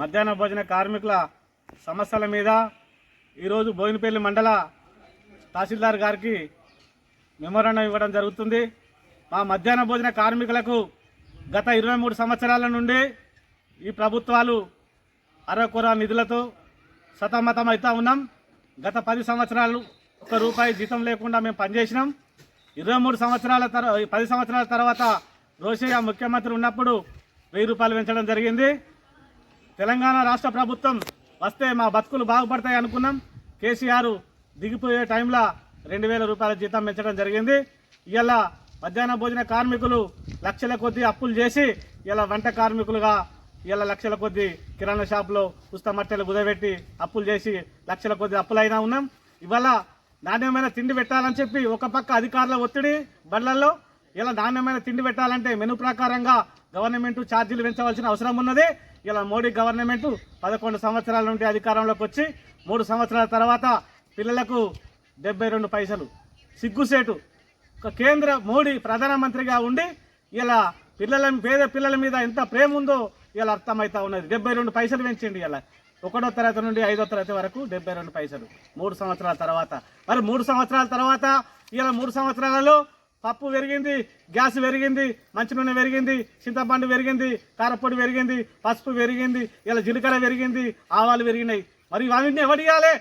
మధ్యాహ్న భోజన కార్మికుల సమస్యల మీద ఈరోజు బోయినపల్లి మండల తహసీల్దార్ గారికి మెమోరాండం ఇవ్వడం జరుగుతుంది. మా మధ్యాహ్న భోజన కార్మికులకు గత ఇరవై మూడు సంవత్సరాల నుండి ఈ ప్రభుత్వాలు అరకొర నిధులతో సతమతం అవుతూ ఉన్నాం. గత పది సంవత్సరాలు ఒక రూపాయి జీతం లేకుండా మేము పనిచేసినాం. ఇరవై మూడు సంవత్సరాల తర్వాత పది సంవత్సరాల తర్వాత రోషయ్య ముఖ్యమంత్రి ఉన్నప్పుడు వెయ్యి రూపాయలు పెంచడం జరిగింది. తెలంగాణ రాష్ట్ర ప్రభుత్వం వస్తే మా బతుకులు బాగుపడతాయి అనుకున్నాం. కేసీఆర్ దిగిపోయే టైంలో రెండు వేల రూపాయల జీతం పెంచడం జరిగింది. ఇవాళ మధ్యాహ్న భోజన కార్మికులు లక్షల కొద్దీ అప్పులు చేసి ఇలా వంట కార్మికులుగా ఇలా లక్షల కొద్ది కిరాణా షాపులో పుస్తమట్టెలు కుదబెట్టి అప్పులు చేసి లక్షల కొద్ది అప్పులైనా ఉన్నాం. ఇవాళ నాణ్యమైన తిండి పెట్టాలని చెప్పి ఒక పక్క అధికారుల ఒత్తిడి బండ్లలో ఇలా నాణ్యమైన తిండి పెట్టాలంటే మెను ప్రకారంగా గవర్నమెంట్ ఛార్జీలు పెంచవలసిన అవసరం ఉన్నది. ఇలా మోడీ గవర్నమెంట్ పదకొండు సంవత్సరాల నుండి అధికారంలోకి వచ్చి మూడు సంవత్సరాల తర్వాత పిల్లలకు డెబ్బై రెండు పైసలు సిగ్గుసేటు. ఒక కేంద్ర మోడీ ప్రధానమంత్రిగా ఉండి ఇలా పిల్లల పేద పిల్లల మీద ఎంత ప్రేమ ఉందో ఇలా అర్థమవుతా ఉన్నది. డెబ్బై రెండు పైసలు పెంచండి ఇలా. ఒకటో తరగతి నుండి ఐదో తరగతి వరకు డెబ్బై రెండు పైసలు మూడు సంవత్సరాల తర్వాత. మరి మూడు సంవత్సరాల తర్వాత ఇలా మూడు సంవత్సరాలలో పప్పు పెరిగింది గ్యాస్ పెరిగింది మంచి నూనె పెరిగింది చింతపండు పెరిగింది కారపొడి పెరిగింది పసుపు పెరిగింది ఇలా జీలకర్ర పెరిగింది ఆవాలు పెరిగినాయి. మరి ఇవన్నీ ఎవరు ఇవ్వాలి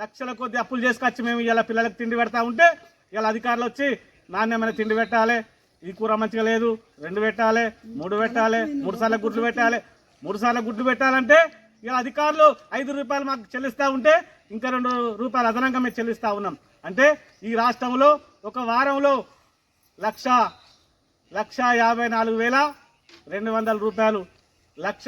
లక్షల కొద్ది అప్పులు చేసుకొచ్చి మేము ఇలా పిల్లలకు తిండి పెడతా ఉంటే ఇలా అధికారులు వచ్చి నాణ్యమైన తిండి పెట్టాలి. ఈ కూర మంచిగా లేదు రెండు పెట్టాలి మూడు పెట్టాలి మూడు సార్లు గుడ్లు పెట్టాలి. మూడు సార్లు గుడ్లు పెట్టాలంటే ఇలా అధికారులు ఐదు రూపాయలు మాకు చెల్లిస్తూ ఉంటే ఇంకా రెండు రూపాయలు అదనంగా మేము చెల్లిస్తూ ఉన్నాం. అంటే ఈ రాష్ట్రంలో ఒక వారంలో లక్ష లక్ష యాభై నాలుగు వేల రెండు వందల రూపాయలు. లక్ష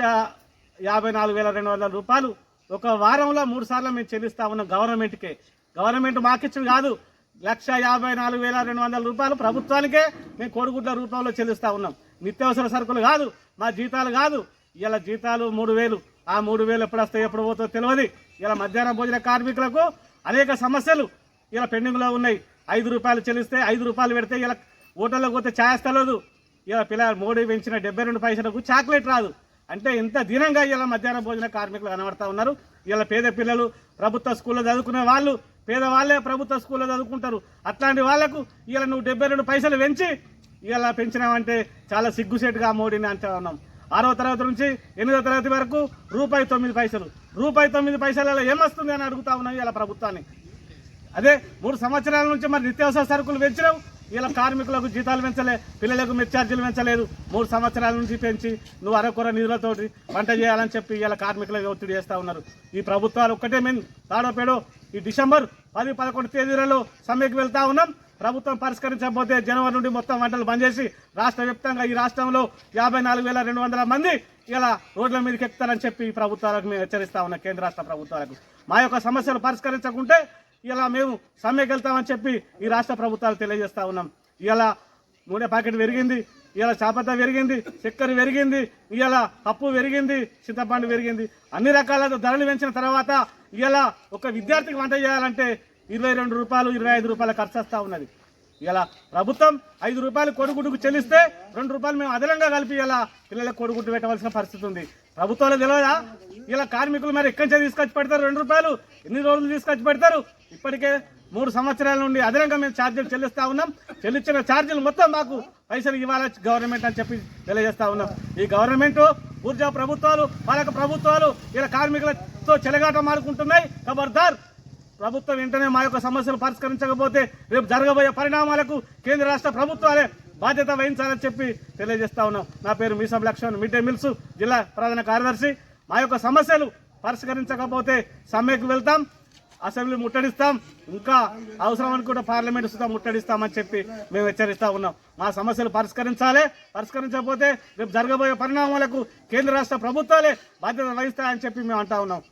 యాభై నాలుగు వేల రెండు వందల రూపాయలు. ఒక వారంలో మూడు సార్లు మేము చెల్లిస్తా ఉన్నాం గవర్నమెంట్కే. గవర్నమెంట్ మాకిచ్చింది కాదు. లక్ష యాభై నాలుగు వేల రెండు వందల రూపాయలు ప్రభుత్వానికే మేము కోడిగుడ్ల రూపంలో చెల్లిస్తా ఉన్నాం. నిత్యావసర సరుకులు కాదు మా జీతాలు కాదు. ఇలా జీతాలు మూడు వేలు. ఆ మూడు వేలు ఎప్పుడు వస్తాయి ఎప్పుడు పోతుందో తెలియదు. ఇలా మధ్యాహ్న భోజన కార్మికులకు అనేక సమస్యలు ఇలా పెండింగ్లో ఉన్నాయి. ఐదు రూపాయలు చెల్లిస్తే ఐదు రూపాయలు పెడితే ఇలా ఓటర్లకు పోతే ఛాయ్ వస్తలేదు ఇలా పిల్లలు మోడీ పెంచిన డెబ్బై రెండు పైసలకు చాక్లెట్ రాదు. అంటే ఇంత దీనంగా ఇలా మధ్యాహ్న భోజన కార్మికులు కనబడతా ఉన్నారు. ఇలా పేద పిల్లలు ప్రభుత్వ స్కూల్లో చదువుకునే వాళ్ళు పేదవాళ్ళే ప్రభుత్వ స్కూల్లో చదువుకుంటారు. అట్లాంటి వాళ్ళకు ఇలా నువ్వు డెబ్బై రెండు పైసలు పెంచి ఇలా పెంచినావంటే చాలా సిగ్గుసేటుగా మోడీని అంటా ఉన్నాం. ఆరో తరగతి నుంచి ఎనిమిదో తరగతి వరకు రూపాయి తొమ్మిది పైసలు. రూపాయి తొమ్మిది పైసలలో ఏమొస్తుంది అని అడుగుతా ఉన్నాం ఇలా ప్రభుత్వాన్ని. అదే మూడు సంవత్సరాల నుంచి మరి నిత్యావసర సరుకులు పెంచినావు. ఇలా కార్మికులకు జీతాలు పెంచలే పిల్లలకు మెచ్చార్జీలు పెంచలేదు. మూడు సంవత్సరాల నుంచి పెంచి నువ్వు అరకొర నిధులతోటి వంట చేయాలని చెప్పి ఇలా కార్మికులకు ఒత్తిడి చేస్తూ ఉన్నారు. ఈ ప్రభుత్వాలు ఒక్కటే మేము తాడోపేడో ఈ డిసెంబర్ పది పదకొండు తేదీలలో సమ్మెకు వెళ్తా ఉన్నాం. ప్రభుత్వం పరిష్కరించకపోతే జనవరి నుండి మొత్తం వంటలు బంద్ చేసి రాష్ట్ర వ్యాప్తంగా ఈ రాష్ట్రంలో యాభై నాలుగు వేల రెండు వందల మంది ఇలా రోడ్ల మీదకి ఎక్కుతారని చెప్పి ఈ ప్రభుత్వాలకు మేము హెచ్చరిస్తా ఉన్నాం కేంద్ర రాష్ట్ర ప్రభుత్వాలకు. మా యొక్క సమస్యలు పరిష్కరించకుంటే ఇలా మేము సమ్మెకి వెళ్తామని చెప్పి ఈ రాష్ట్ర ప్రభుత్వాలు తెలియజేస్తా ఉన్నాం. ఇలా నూనె ప్యాకెట్ పెరిగింది ఇలా చాపత పెరిగింది చక్కెర పెరిగింది ఇలా పప్పు పెరిగింది చింతపండు పెరిగింది. అన్ని రకాల ధరలు పెంచిన తర్వాత ఇలా ఒక విద్యార్థికి వంట చేయాలంటే ఇరవై రెండు రూపాయలు ఇరవై ఐదు రూపాయలు ఖర్చు వస్తూ ఉన్నది. ఇలా ప్రభుత్వం ఐదు రూపాయలు కొడుగుడ్డుకు చెల్లిస్తే రెండు రూపాయలు మేము అదనంగా కలిపి ఇలా పిల్లలకు కొడుగుడ్డు పెట్టవలసిన పరిస్థితి ఉంది. ప్రభుత్వాలు తెలియదా ఇలా కార్మికులు మరి ఎక్కడి నుంచి తీసుకొచ్చి పెడతారు? రెండు రూపాయలు? ఎన్ని రోజులు తీసుకొచ్చి పెడతారు? ఇప్పటికే మూడు సంవత్సరాల నుండి అదనంగా మేము ఛార్జీలు చెల్లిస్తా ఉన్నాం. చెల్లించిన ఛార్జీలు మొత్తం మాకు పైసలు ఇవ్వాలి గవర్నమెంట్ అని చెప్పి తెలియజేస్తా ఉన్నాం. ఈ గవర్నమెంట్ ఊర్జా ప్రభుత్వాలు పాలక ప్రభుత్వాలు ఇలా కార్మికులతో చెలగాట మారుకుంటున్నాయి ఖబర్దార్ ప్రభుత్వం వెంటనే మా యొక్క సమస్యలు పరిష్కరించకపోతే రేపు జరగబోయే పరిణామాలకు కేంద్ర రాష్ట్ర ప్రభుత్వాలే బాధ్యత వహించాలని చెప్పి తెలియజేస్తా ఉన్నాం. నా పేరు మీసం లక్ష్మణ్ మిడ్ డే మిల్స్ జిల్లా ప్రధాన కార్యదర్శి. మా యొక్క సమస్యలు పరిష్కరించకపోతే సమ్మెకు వెళ్తాం. అసెంబ్లీ ముట్టడిస్తాం. ఇంకా అవసరం అనుకుంటే పార్లమెంట్ సుతా ముట్టడిస్తామని చెప్పి మేము హెచ్చరిస్తా ఉన్నాం. మా సమస్యలు పరిష్కరించాలి. పరిష్కరించకపోతే రేపు జరగబోయే పరిణామాలకు కేంద్ర రాష్ట్ర ప్రభుత్వాలే బాధ్యత వహిస్తాయని చెప్పి మేము అంటా ఉన్నాం.